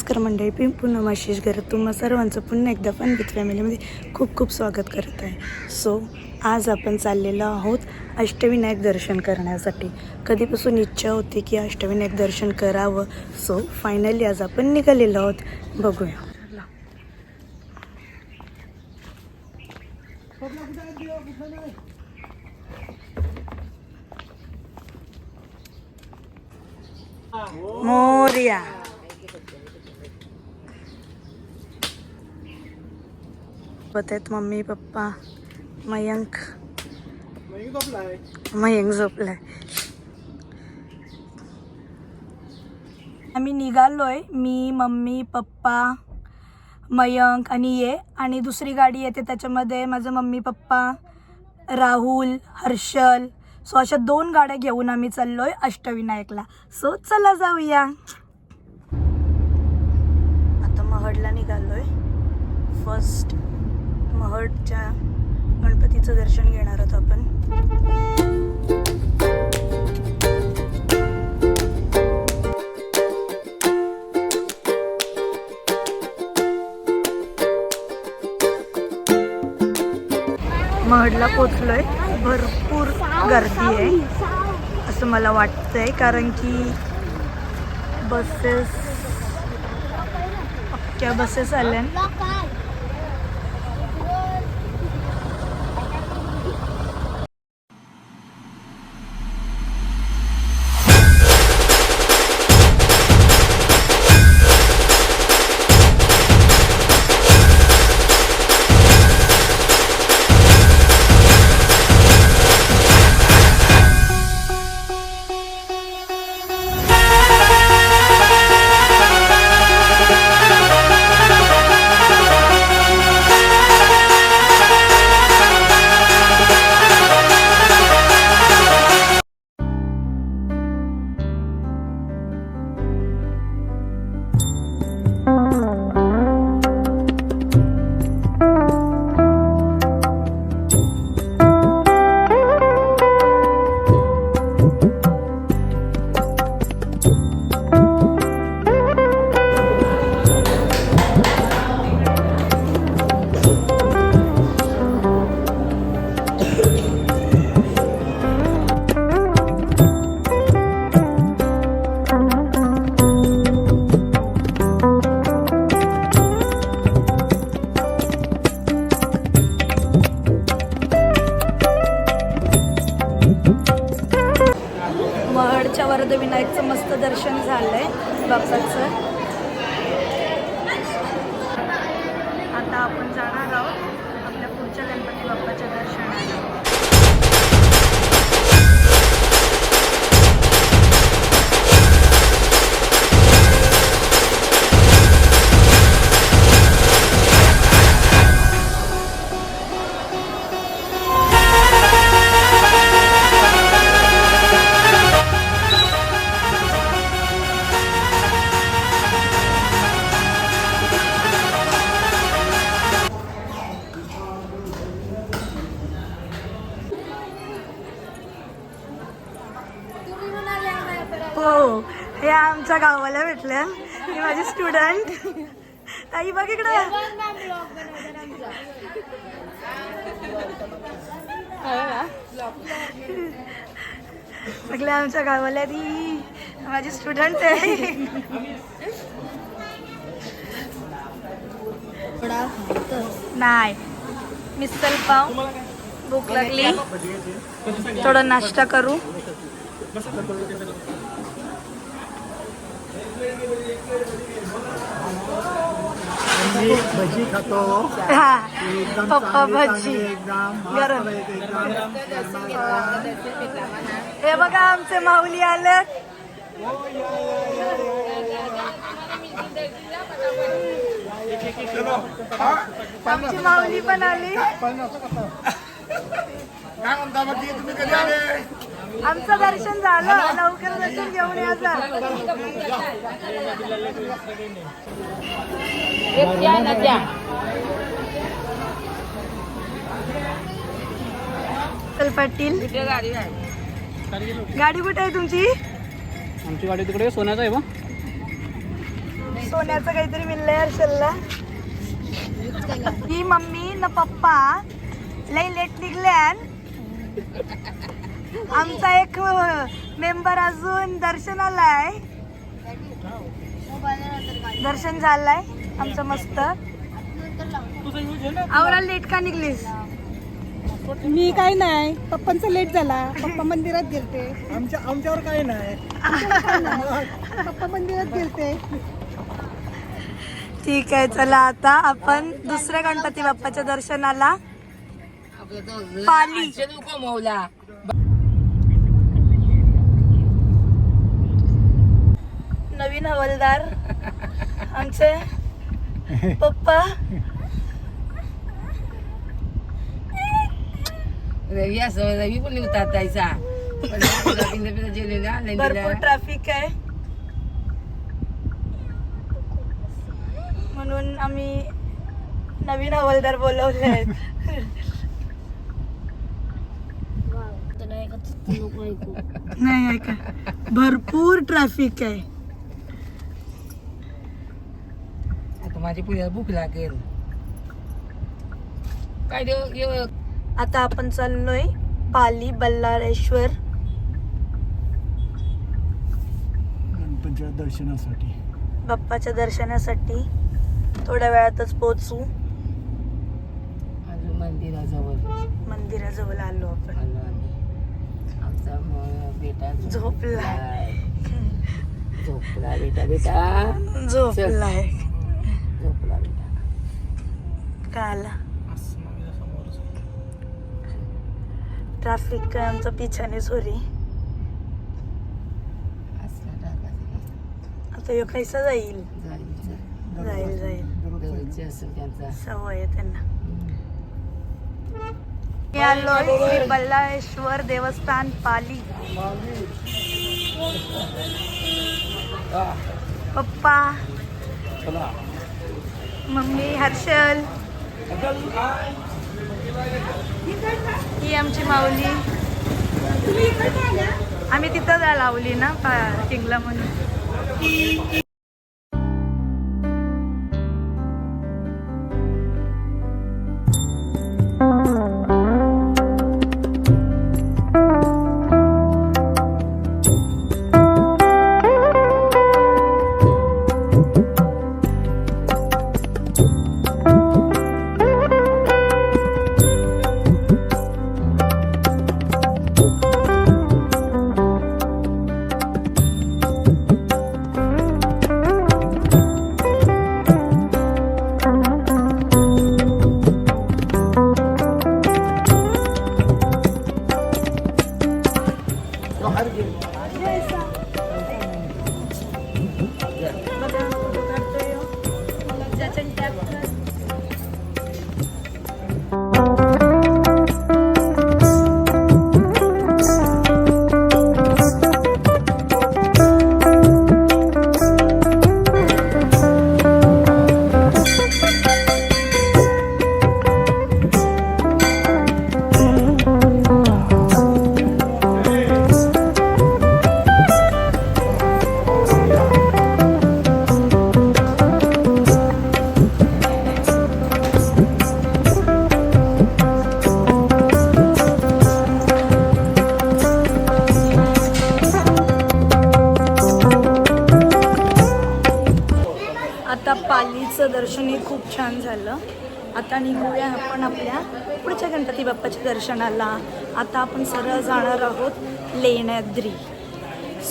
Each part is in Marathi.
नमस्कार मंडळी मी पुन्हा आशिष घरात. तुम्हा सर्वांचं पुन्हा एकदा पण विथ फॅमिलीमध्ये खूप खूप स्वागत करत आहे. सो आज आपण चाललेलो आहोत अष्टविनायक दर्शन करण्यासाठी. कधीपासून इच्छा होती की अष्टविनायक दर्शन करावं? सो फायनली आज आपण निघालेलो आहोत. बघूया. मोर्या. सोबत आहेत मम्मी पप्पा मयंक. मयंक झोपलाय. आम्ही निघालोय मी मम्मी पप्पा मयंक आणि ये. आणि दुसरी गाडी येते त्याच्यामध्ये माझं mummy papa Rahul Harshal. So अशा दोन गाड्या घेऊन आम्ही चाललोय अष्टविनायकला. सो चला जाऊया. आता महडला निघालोय. फर्स्ट महडच्या गणपतीचं दर्शन घेणार आहोत आपण. महडला पोचलोय. भरपूर गर्दी आहे असं मला वाटतंय कारण की बसेस अख्ख्या बसेस आल्या महडच्या मस्त दर्शन झालंय बाप्पाचं. ही माझी स्टुडंट ताई बघ इकडे. सगळ्या आमच्या गावाला ती माझी स्टुडंट आहे. नाही. मिसल पाव. भूक लागली. थोडं नाश्ता करू. भजी खातो. हा. पप्पा भजी. गरम. हे बघा आमचे माऊली आले आमची माऊली पण आली. काय म्हणता बाकी? तुम्ही कधी आले? आमचं दर्शन झालं. लवकर दर्शन घेऊन यायचं पाटील. गाडी कुठे आहे तुमची? आमची गाडी तिकडे सोन्याचं आहे बा. सोन्याचं काहीतरी मिळलंय हर्षलला. ही मम्मी न पप्पा लय लेट निघल्यान. आमचा एक मेंबर अजून दर्शनाला दर्शन झालंय. आमचं मस्त. आवरा लेट का निघलीस? मी काय नाही. पप्पांचा लेट झाला. पप्पा मंदिरात गेलते. आमच्या आमच्यावर काही नाही. पप्पा मंदिरात गेलते. ठीक आहे चला आता आपण दुसऱ्या गणपती बाप्पाच्या दर्शनाला. पाली. नवीन हवालदार. आमचे पप्पा. रवी असं रवी पण जायचा भरपूर ट्रॅफिक आहे. म्हणून आम्ही नवीन हवालदार बोलवले आहेत. नाही ऐका. भरपूर ट्रॅफिक आहे आता माझी पुण्याला भूक लागेल. काय देऊ येऊ आता आपण चाललोय पाली बल्लाळेश्वर. गणपतीच्या दर्शनासाठी. बाप्पाच्या दर्शनासाठी थोड्या वेळातच पोहोचू. अजून मंदिराजवळ. मंदिराजवळ आलो आपण. आलो आम्ही. आमचा म- बेटा झोपलाय. झोपला बेटा बेटा. झोपलाय. झोपला का आला ट्रॅफिक काय आमचा पिछाने सोरी आता ह्यो कैसा जाईल? जाईल जाईल. सवय आहे त्यांना. मी आलोय श्री बल्लाळेश्वर देवस्थान पाली. पप्पा. मम्मी हर्षल. ही आमची माऊली. आम्ही तिथं जायला लावली ना पार्किंगला म्हणून. झालं. आता निघूया आपण आपल्या पुढच्या गणपती बाप्पाच्या दर्शनाला. आता आपण सरळ जाणार आहोत लेण्याद्री.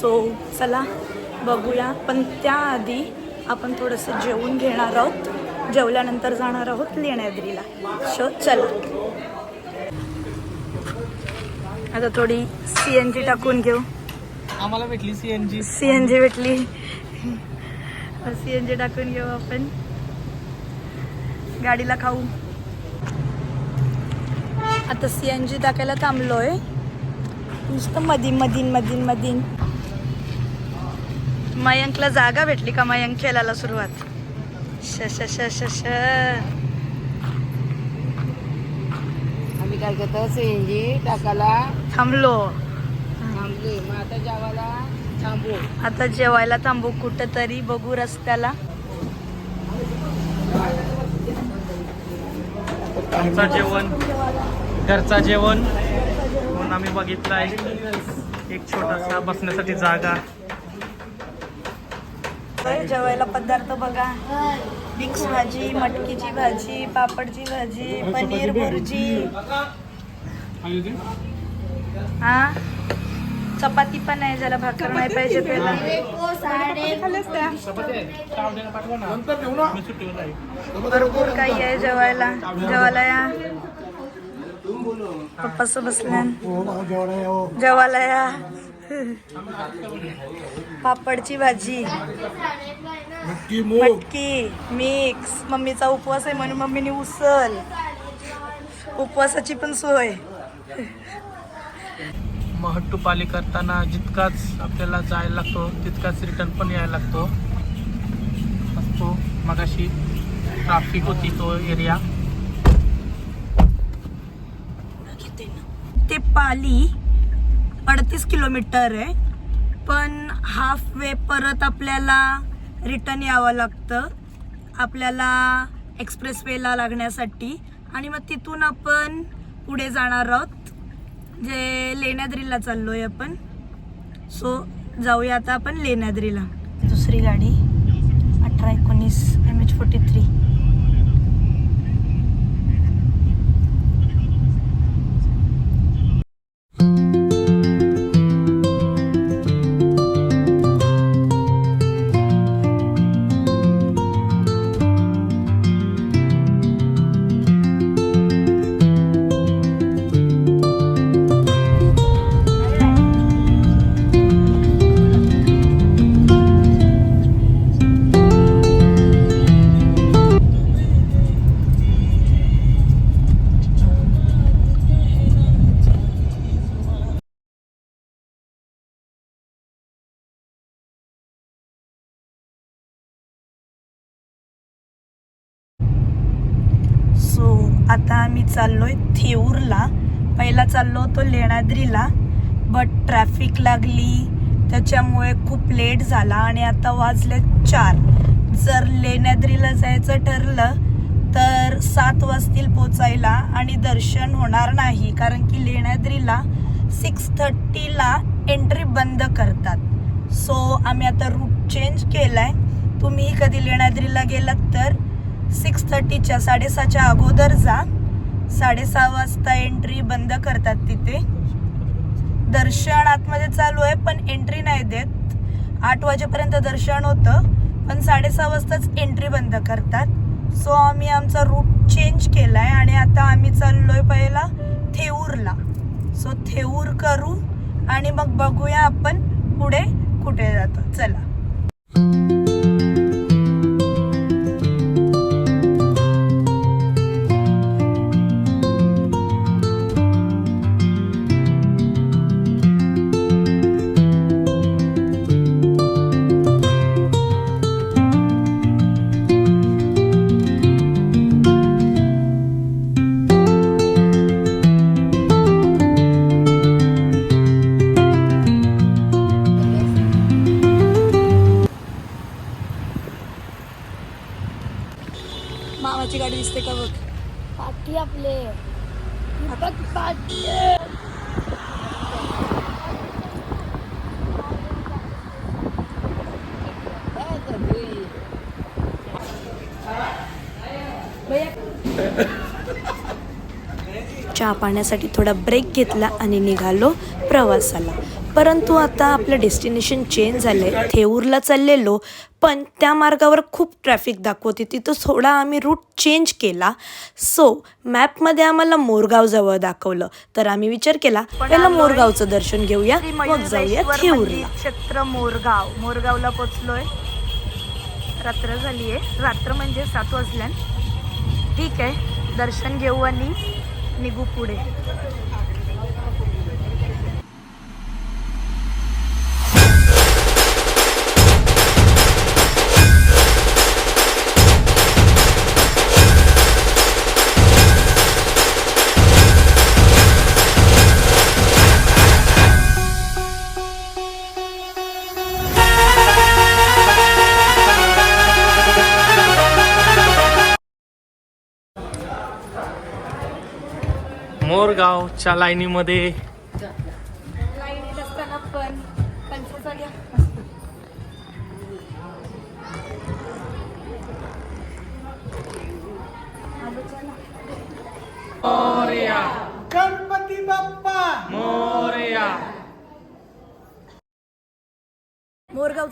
सो चला बघूया. पण त्याआधी आपण थोडंसं जेवून घेणार आहोत. जेवल्यानंतर जाणार आहोत लेण्याद्रीला. सो चला. आता थोडी सी एन जी टाकून घेऊ. आम्हाला भेटली सीएनजी सी एन जी भेटली. सी एन जी टाकून घेऊ आपण. गाडीला खाऊ. आता सी एन जी टाकायला थांबलोय. नुसतं मधीन मधीन मधीन मधीन. मयंकला जागा भेटली का मयंक खेळायला सुरुवात? श श श आम्ही काय करतो? सीएनजी टाकाला थांबलो. थांबले मग आता जेवायला थांबू. आता जेवायला थांबू कुठं तरी बघू रस्त्याला. आमचं जेवण घरचा जेवण म्हणून आम्ही बघितलं आहे एक छोटासा बसण्यासाठी जागा. जेवायला पदार्थ बघा. मिक्स भाजी मटकीची भाजी पापडची भाजी पनीर भुर्जी. हा? चपाती पण आहे ज्याला भाकर नाही पाहिजे त्याला. भरपूर काही आहे जेवायला. जेवायला या. पप्पास बसल्यान. जेवायला या. पापडची भाजी. मटकी मिक्स. मम्मीचा उपवास आहे म्हणून मम्मीने उसल उपवासाची पण सोय. महट्टुपाली करताना जितकाच आपल्याला जायला लागतो तितकाच रिटर्न पण यायला लागतो. असतो. मगाशी ट्राफिक होती तो एरिया ते पाली अडतीस किलोमीटर आहे. पण हाफ वे परत आपल्याला रिटर्न यावं लागतं. आपल्याला एक्सप्रेस वेला लागण्यासाठी. आणि मग तिथून आपण पुढे जाणार आहोत. जे लेण्याद्रीला चाललोय आपण सो जाऊया आता आपण लेण्याद्रीला. दुसरी गाडी अठरा एकोणीस M H forty three so आता आम्ही चाललो आहे थेऊरला. पहिला चाललो होतो लेणाद्रीला बट ट्रॅफिक लागली. त्याच्यामुळे खूप लेट झाला आणि आता वाजले चार. जर लेण्याद्रीला जायचं ठरलं तर सात वाजतील पोचायला आणि दर्शन होणार नाही कारण की लेण्याद्रीला सिक्स थर्टीला एंट्री बंद करतात. सो आम्ही आता रूट चेंज केलाय. तुम्ही कधी लेण्याद्रीला गेलात तर सिक्स थर्टीच्या साडेसहाच्या अगोदर जा. साडेसहा वाजता एंट्री बंद करतात तिथे. दर्शन आतमध्ये चालू आहे पण एंट्री नाही देत. आठ वाजेपर्यंत दर्शन होतं पण साडेसहा वाजताच एंट्री बंद करतात. सो आम्ही आमचा रूट चेंज केला आहे आणि आता आम्ही चाललोय पहिला थेऊरला. सो थेऊर करू आणि मग बघूया आपण पुढे कुठे जातो. चला. चहा पाण्यासाठी थोडा ब्रेक घेतला आणि निघालो प्रवासाला. परंतु आता आपलं डेस्टिनेशन चेंज झालंय. थेऊरला चाललेलो पण त्या मार्गावर खूप ट्रॅफिक दाखवते तिथं थोडा आम्ही रूट चेंज केला. सो मॅपमध्ये आम्हाला मोरगाव जवळ दाखवलं. तर आम्ही विचार केला पहिला मोरगावचं दर्शन घेऊया. मग जाऊया थेऊरला. क्षेत्र मोरगाव. मोरगावला पोचलोय. रात्र झाली आहे रात्र म्हणजे सात वाजल्यान ठीक आहे. दर्शन घेऊ आणि निघू पुढे. मोरगावच्या लाईनीमध्ये. लाईनीत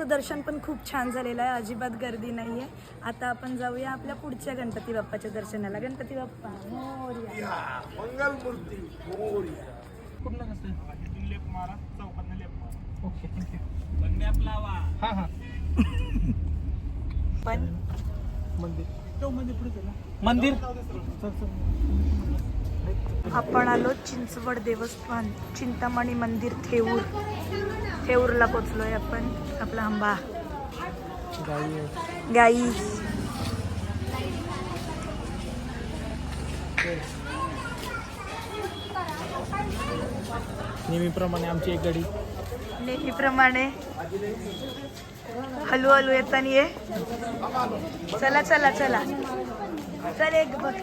मोरगावचं दर्शन पण खूप छान झालेलं आहे. अजिबात गर्दी नाही आहे आता आपण जाऊया आपल्या पुढच्या गणपती बाप्पाच्या दर्शनाला. गणपती बाप्पा मोरया. मंगल मूर्ती मोरया. कुठलं कसं? ओके थँक्यू हां हां. पण मंदिर. मंदिर आपण आलो चिंचवड देवस्थान चिंतामणी मंदिर थेऊर. थेऊरला पोचलोय आपण. आपला आंबा. गाई नेहमीप्रमाणे आमची एक गाडी. नेहमीप्रमाणे हलू हलू येताना ये. चला चला चला. चल एक बघ.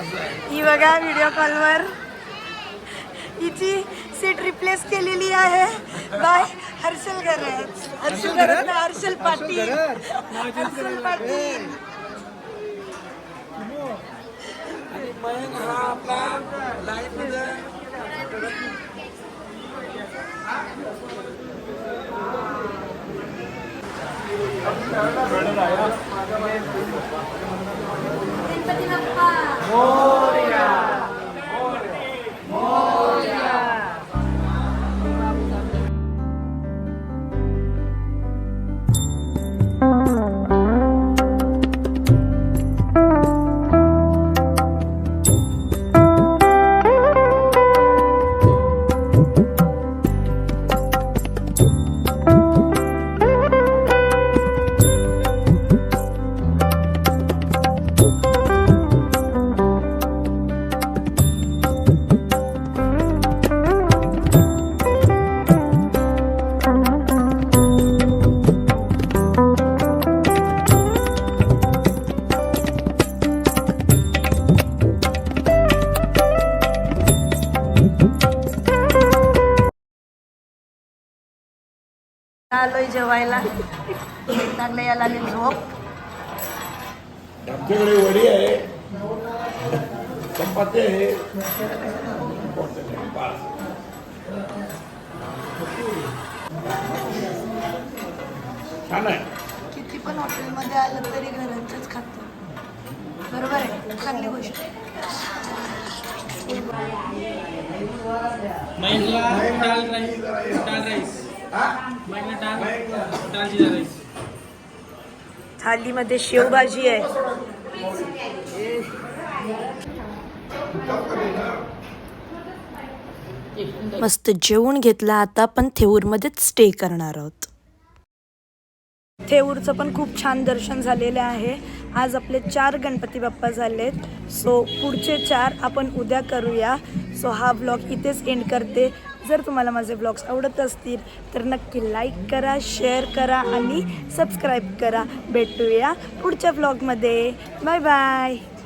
ही बघा व्हिडिओ कॉलवर हिची सीट रिप्लेस केलेली आहे बाय हर्षल गरज हर्षल गरज ना हर्षल पाटील. हर्षल पाटील आणि मयंक हा आपला लाईन Glory. आलोय जेवायला. लागलं याला आली झोप आमच्याकडे वडी आहे. चपाती आहे. छान आहे. किती पण हॉटेलमध्ये आलं तरी घरांचंच खातो. बरोबर आहे? चांगली गोष्ट. महिला राईस. राईस. थालीमध्ये शेवभाजी आहे. मस्त जेवून घेतला आता आपण थेऊरमध्येच स्टे करणार आहोत. थेऊरचं पण खूप छान दर्शन झालेलं आहे. आज आपले चार गणपती बाप्पा झालेत. सो पुढचे चार आपण उद्या करूया. सो हा ब्लॉग इथेच एंड करते. जर तुम्हाला माझे ब्लॉग्स आवडत असतील तर नक्की लाईक करा शेअर करा आणि सबस्क्राईब करा. भेटूया पुढच्या ब्लॉगमध्ये बाय बाय